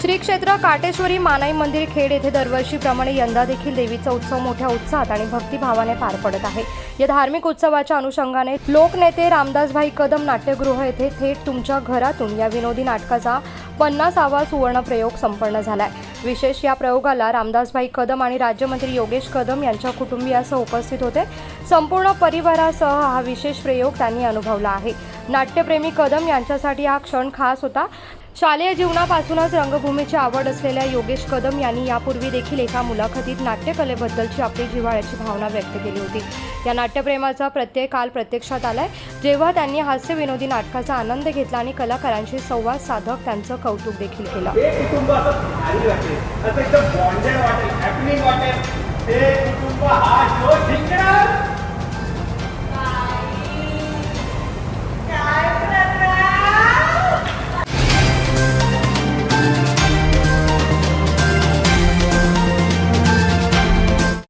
श्री क्षेत्र काटेश्वरी मानाई मंदिर खेड येथे दरवर्षीप्रमाणे यंदा देखील देवीचा उत्सव मोठ्या उत्साहात आणि भक्तिभावाने पार पडत आहे. या धार्मिक उत्सवाच्या अनुषंगाने लोकनेते रामदासभाई कदम नाट्यगृह येथे थेट तुमच्या घरातून या विनोदी नाटकाचा पन्नासावा सुवर्ण प्रयोग संपन्न झालाय. विशेष या प्रयोगाला रामदासभाई कदम आणि राज्यमंत्री योगेश कदम यांच्या कुटुंबियासह उपस्थित होते. संपूर्ण परिवारासह हा विशेष प्रयोग त्यांनी अनुभवला आहे. नाट्यप्रेमी कदम यांच्यासाठी हा क्षण खास होता. शालेय जीवनापासूनच रंगभूमीची आवड असलेल्या योगेश कदम यांनी यापूर्वी देखील एका मुलाखतीत नाट्यकलेबद्दलची आपली जिव्हाळ्याची भावना व्यक्त केली होती. या नाट्यप्रेमाचा प्रत्यय काल प्रत्यक्षात आलाय. जेव्हा त्यांनी हास्य विनोदी नाटकाचा आनंद घेतला आणि कलाकारांशी संवाद साधक त्यांचं कौतुक देखील केलं. कुटुंब ते कुटुंब हा जिंकणार